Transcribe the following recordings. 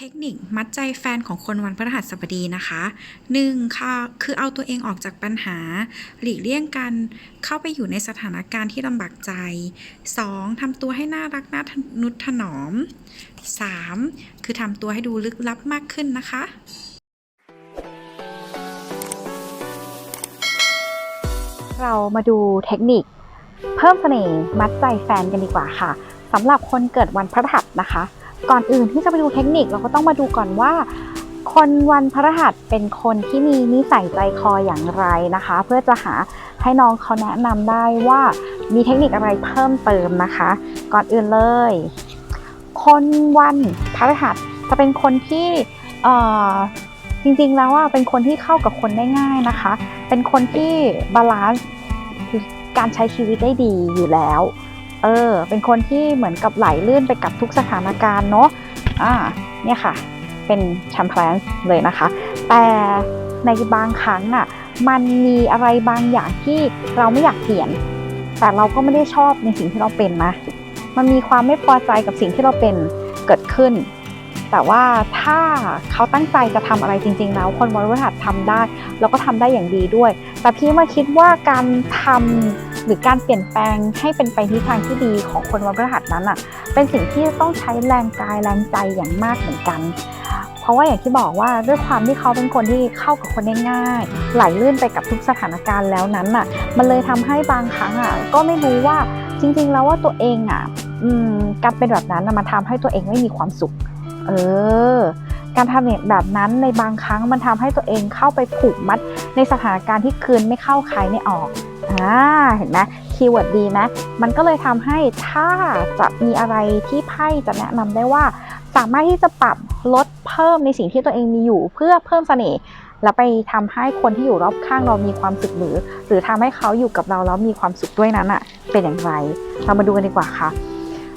เทคนิคมัดใจแฟนของคนวันพฤหัสบดีนะคะ 1. ค่ะคือเอาตัวเองออกจากปัญหา หลีกเลี่ยงการเข้าไปอยู่ในสถานการณ์ที่ลำบากใจ 2. ทำตัวให้น่ารักน่านุถนอม 3. คือทำตัวให้ดูลึกลับมากขึ้นนะคะเรามาดูเทคนิค เพิ่มเสน่ห์มัดใจแฟนกันดีกว่าค่ะสำหรับคนเกิดวันพฤหัสนะคะ ก่อนอื่นที่จะไปดูเทคนิคเราก็ต้องมาดูก่อนว่า คนวันพฤหัสเป็นคนที่มีนิสัยใจคออย่างไรนะคะ เพื่อจะหาให้น้องเขาแนะนำได้ว่ามีเทคนิคอะไรเพิ่มเติมนะคะ ก่อนอื่นเลย คนวันพฤหัสจะเป็นคนที่จริงๆแล้วอะเป็นคนที่เข้ากับคนได้ง่ายนะคะ เป็นคนที่บาลานซ์การใช้ชีวิตได้ดีอยู่แล้ว เออ เป็นคนที่เหมือนกับไหลลื่นไปกับทุกสถานการณ์เนาะอ่าเนี่ยค่ะ เป็นแชมเปญเลยนะคะ แต่ในบางครั้งอะ มันมีอะไรบางอย่างที่เราไม่อยากเปลี่ยน แต่เราก็ไม่ได้ชอบในสิ่งที่เราเป็นนะ มันมีความไม่พอใจกับสิ่งที่เราเป็นเกิดขึ้น แต่ว่าถ้าเขาตั้งใจจะทำอะไรจริง ๆ แล้ว คนวันพฤหัสทำได้ แล้วก็ทำได้อย่างดีด้วย แต่พี่มาคิดว่าการทำ หรือการเปลี่ยนแปลงให้เป็นไปทิศทางที่ดีของคนวันพฤหัสนั้นอะเป็นสิ่งที่ต้องใช้แรงกายแรงใจอย่างมากเหมือนกัน เพราะว่าอย่างที่บอกว่าด้วยความที่เขาเป็นคนที่เข้ากับคนได้ง่าย ไหลลื่นไปกับทุกสถานการณ์แล้วนั้นอะมันเลยทำให้บางครั้งอะก็ไม่รู้ว่าจริง ๆ แล้วว่าตัวเองอะอการเป็นแบบนั้นมันทำให้ตัวเองไม่มีความสุข เออ การทำเนี่ยแบบนั้นในบางครั้งมันทำให้ตัวเองเข้าไปผูกมัดในสถานการณ์ที่คืนไม่เข้าใครไม่ออกอ่าเห็นไหมคีย์เวิร์ดดีไหมมันก็เลยทำให้ถ้าจะมีอะไรที่ไพ่จะแนะนำได้ว่า สามารถที่จะปรับลดเพิ่มในสิ่งที่ตัวเองมีอยู่เพื่อเพิ่มเสน่ห์แล้วไปทำให้คนที่อยู่รอบข้างเรามีความสุขหรือ หรือทำให้เขาอยู่กับเราแล้วมีความสุขด้วยนั้นอะเป็นอย่างไร เรามาดูกันดีกว่าค่ะ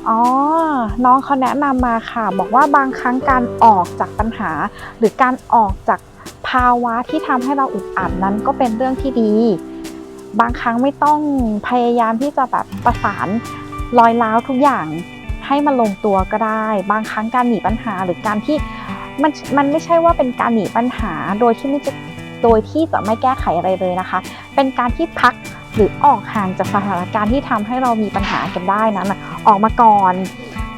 อ๋อ น้องเขาแนะนำมาค่ะ บอกว่าบางครั้งการออกจากปัญหา หรือการออกจากภาวะที่ทำให้เราอึดอัดนั้นก็เป็นเรื่องที่ดี บางครั้งไม่ต้องพยายามที่จะแบบประสานรอยร้าวทุกอย่างให้มันลงตัวก็ได้ บางครั้งการหนีปัญหาหรือการที่มันมันไม่ใช่ว่าเป็นการหนีปัญหาโดยที่ไม่จะโดยที่จะไม่แก้ไขอะไรเลยนะคะ เป็นการที่พัก หรือออกห่างจากสถานการณ์ที่ทำให้เรามีปัญหากันได้นั้นน่ะออกมาก่อน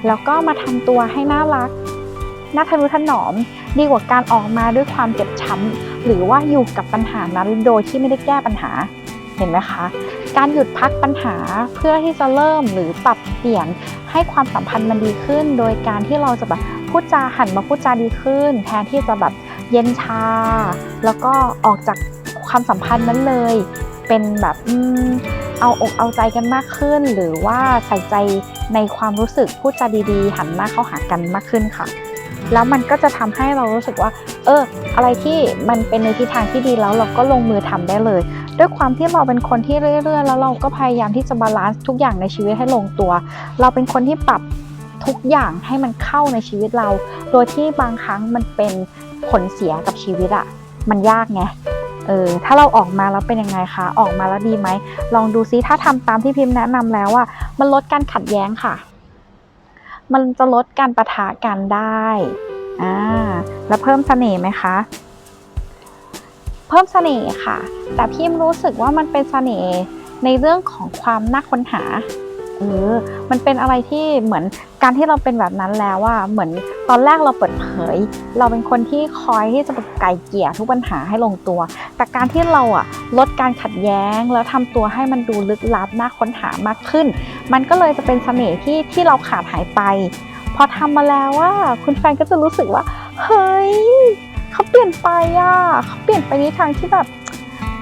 แล้วก็มาทำตัวให้น่ารักน่าทะนุถนอม ดีกว่าการออกมาด้วยความเจ็บช้ำหรือว่าอยู่กับปัญหานั้นโดยที่ไม่ได้แก้ปัญหาเห็นไหมคะ การหยุดพักปัญหาเพื่อที่จะเริ่มหรือปรับเปลี่ยนให้ความสัมพันธ์มันดีขึ้น โดยการที่เราจะแบบพูดจาหันมาพูดจาดีขึ้น แทนที่จะแบบเย็นชา แล้วก็ออกจากความสัมพันธ์นั้นเลย เป็นแบบเอาอกเอาใจกันมากขึ้น หรือว่าใส่ใจในความรู้สึกพูดจาดีๆ หันหน้าเข้าหากันมากขึ้นค่ะ แล้วมันก็จะทำให้เรารู้สึกว่า เออ อะไรที่มันเป็นในทิศทางที่ดีแล้วเราก็ลงมือทำได้เลย ด้วยความที่เราเป็นคนที่เรื่อยๆ แล้วเราก็พยายามที่จะบาลานซ์ทุกอย่างในชีวิตให้ลงตัว เราเป็นคนที่ปรับทุกอย่างให้มันเข้าในชีวิตเรา โดยที่บางครั้งมันเป็นผลเสียกับชีวิตอะมันยากไง เออถ้าเราออกมาแล้วเป็นยังไงคะ ออกมาแล้วดีไหม ลองดูซิถ้าทำตามที่พิมพ์แนะนำแล้วอะมันลดการขัดแย้งค่ะ มันจะลดการประทะกันได้อ่าแล้วเพิ่มเสน่ห์ไหมคะ เพิ่มเสน่ห์ค่ะ แต่พิมรู้สึกว่ามันเป็นเสน่ห์ในเรื่องของความน่าค้นหา เออ มันเป็นอะไรที่เหมือนการที่เราเป็นแบบนั้นแล้วว่าเหมือนตอนแรกเราเปิดเผย เราเป็นคนที่คอยที่จะไก่เกลี่ยทุกปัญหาให้ลงตัว แต่การที่เราอะลดการขัดแย้ง แล้วทำตัวให้มันดูลึกลับน่าค้นหามากขึ้น มันก็เลยจะเป็นเสน่ห์ที่ที่เราขาดหายไป พอทำมาแล้วว่าคุณแฟนก็จะรู้สึกว่า เฮ้ยเขาเปลี่ยนไปอะเขาเปลี่ยนไปในทางที่แบบ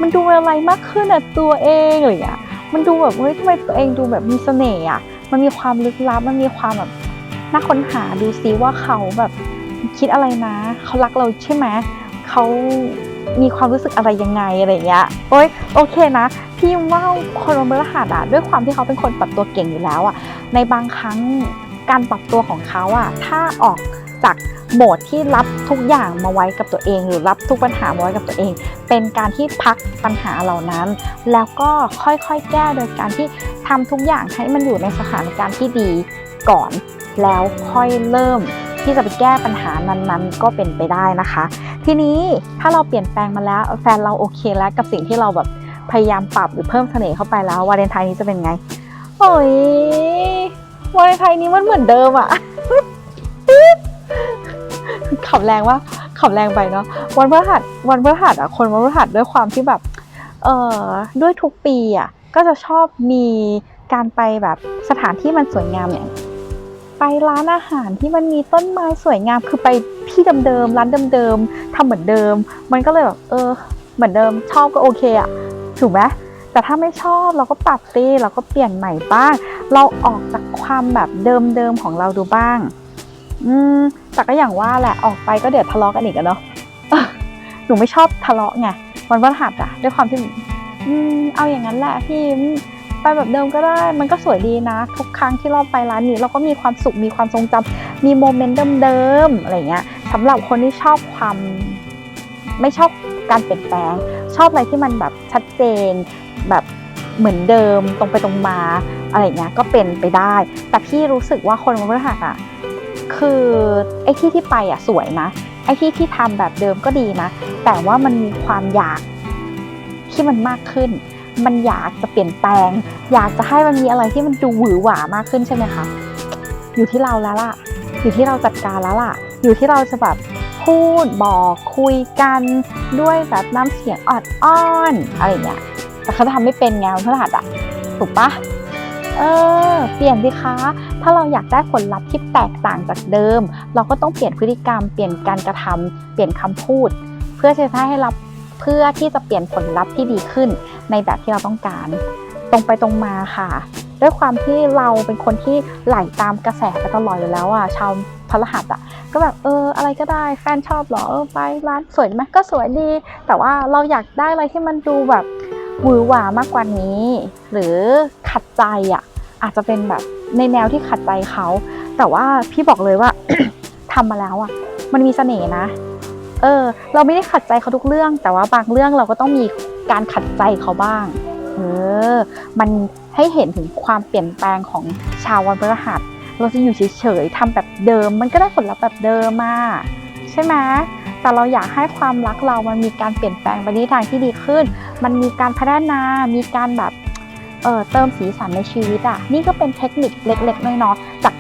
มันดูอะไรมากขึ้นอะตัวเองอะไรอย่างเงี้ย มันดูแบบเฮ้ยทำไมตัวเองดูแบบมีเสน่ห์อะ มันมีความลึกลับ มันมีความแบบน่าค้นหาดูซิว่าเขาแบบคิดอะไรนะ เขารักเราใช่ไหมเขามีความรู้สึกอะไรยังไงอะไรเงี้ยโอ๊ยโอเคนะ พี่ว่าคนวันพฤหัสอะด้วยความที่เขาเป็นคนปรับตัวเก่งอยู่แล้วอะในบางครั้งการปรับตัวของเขาอะถ้าออก จากโหมดที่รับทุกอย่างมาไว้กับตัวเอง หรือรับทุกปัญหามาไว้กับตัวเอง เป็นการที่พักปัญหาเหล่านั้น แล้วก็ค่อยๆ แก้โดยการที่ทำทุกอย่างให้มันอยู่ในสถานการณ์ที่ดีก่อน แล้วค่อยเริ่มที่จะไปแก้ปัญหานั้นๆ ก็เป็นไปได้นะคะ ทีนี้ถ้าเราเปลี่ยนแปลงมาแล้วแฟนเราโอเคแล้วกับสิ่งที่เราแบบพยายามปรับหรือเพิ่มเสน่ห์เข้าไปแล้ววาเลนไทน์นี้จะเป็นไงโอ้ยวาเลนไทน์นี้มันเหมือนเดิมอะ ขับแรงว่าขับแรงไปเนาะวันพฤหัสวันพฤหัสอะคนวันพฤหัสด้วยความที่แบบเอ่อด้วยทุกปีอะก็จะชอบมีการไปแบบสถานที่มันสวยงามอย่างไปร้านอาหารที่มันมีต้นไม้สวยงามคือไปที่เดิมๆร้านเดิมๆทำเหมือนเดิม มันก็เลยแบบเออ เหมือนเดิมชอบก็โอเคอะถูกไหมแต่ถ้าไม่ชอบเราก็ปรับตีเราก็เปลี่ยนใหม่บ้าง เราออกจากความแบบเดิมๆของเราดูบ้าง อืมแต่ก็อย่างว่าแหละออกไปก็เดี๋ยวทะเลาะกันอีกอะเนาะหนูไม่ชอบทะเลาะไงวันพฤหัสอะด้วยความที่อืมเอาอย่างนั้นแหละพี่ไปแบบเดิมก็ได้มันก็สวยดีนะ ทุกครั้งที่เราไปร้านนี้ เราก็มีความสุขมีความทรงจำมีโมเมนต์เดิมๆอะไรเงี้ยสำหรับคนที่ชอบความไม่ชอบการเปลี่ยนแปลง ชอบอะไรที่มันแบบชัดเจน แบบเหมือนเดิมตรงไปตรงมาอะไรเงี้ยก็เป็นไปได้ แต่พี่รู้สึกว่าคนวันพฤหัสอะ คือไอ้ที่ที่ไปอะสวยนะ ไอ้ที่ที่ทำแบบเดิมก็ดีนะ แต่ว่ามันมีความอยากที่มันมากขึ้น มันอยากจะเปลี่ยนแปลง อยากจะให้มันมีอะไรที่มันดูหวือหวามากขึ้นใช่ไหมคะ อยู่ที่เราแล้วล่ะ อยู่ที่เราจัดการแล้วล่ะ อยู่ที่เราจะแบบพูดบอกคุยกันด้วยแบบน้ำเสียงออดอ้อนอะไรเงี้ยแต่เขาทำไม่เป็นไงมันพฤหัสอะถูกปะ เออ เปลี่ยนสิคะ ถ้าเราอยากได้ผลลัพธ์ที่แตกต่างจากเดิม เราก็ต้องเปลี่ยนพฤติกรรม เปลี่ยนการกระทำเปลี่ยนคำพูด เพื่อที่จะให้รับเพื่อที่จะเปลี่ยนผลลัพธ์ที่ดีขึ้น ในแบบที่เราต้องการ ตรงไปตรงมาค่ะ ด้วยความที่เราเป็นคนที่ไหลตามกระแสไปตลอดอยู่แล้วอะชาวพฤหัสอะก็แบบเอออะไรก็ได้แฟนชอบหรอเออไปร้านสวยไหมก็สวยดี แต่ว่าเราอยากได้อะไรที่มันดูแบบหวือหวามากกว่านี้ หรือขัดใจอะ อาจจะเป็นแบบในแนวที่ขัดใจเขา แต่ว่าพี่บอกเลยว่าทำมาแล้วอะ มันมีเสน่ห์นะ เออ เราไม่ได้ขัดใจเขาทุกเรื่อง แต่ว่าบางเรื่องเราก็ต้องมีการขัดใจเขาบ้าง เออ มันให้เห็นถึงความเปลี่ยนแปลงของชาววันพฤหัส เราจะอยู่เฉยๆทำแบบเดิม มันก็ได้ผลลัพธ์แบบเดิมมาใช่ไหมแต่เราอยากให้ความรักเรามันมีการเปลี่ยนแปลงไปในทางที่ดีขึ้น มันมีการพัฒนา มีการแบบ เอ่อเติมสีสันในชีวิตอะ นี่ก็เป็นเทคนิคเล็ก ๆ น้อยๆจาก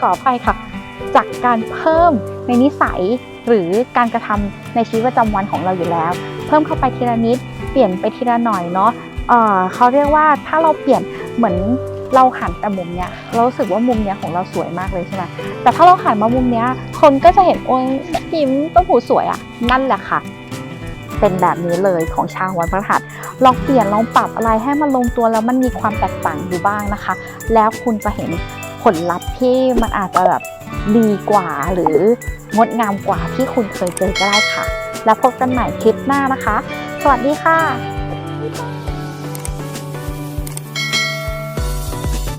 ขออภัยค่ะ จากการเพิ่มในนิสัยหรือการกระทำในชีวิตประจำวันของเราอยู่แล้ว เพิ่มเข้าไปทีละนิด เปลี่ยนไปทีละหน่อยเนาะเออเขาเรียกว่าถ้าเราเปลี่ยนเหมือนเราหันแต่มุมเนี้ยเรารู้สึกว่ามุมเนี้ยของเราสวยมากเลยใช่ไหมแต่ถ้าเราหันมามุมเนี้ย คนก็จะเห็นโอ้ยพิมต้นหูสวยอะ่ะนั่นแหละค่ะ เป็นแบบนี้เลยของชาววันพฤหัสลองเปลี่ยนลองปรับอะไรให้มันลงตัวแล้วมันมีความแตกต่างอยู่บ้างนะคะ แล้วคุณจะเห็นผลลัพธ์ที่มันอาจจะแบบดีกว่าหรืองดงามกว่าที่คุณเคยเจอก็ได้ค่ะ แล้วพบกันใหม่คลิปหน้านะคะ สวัสดีค่ะ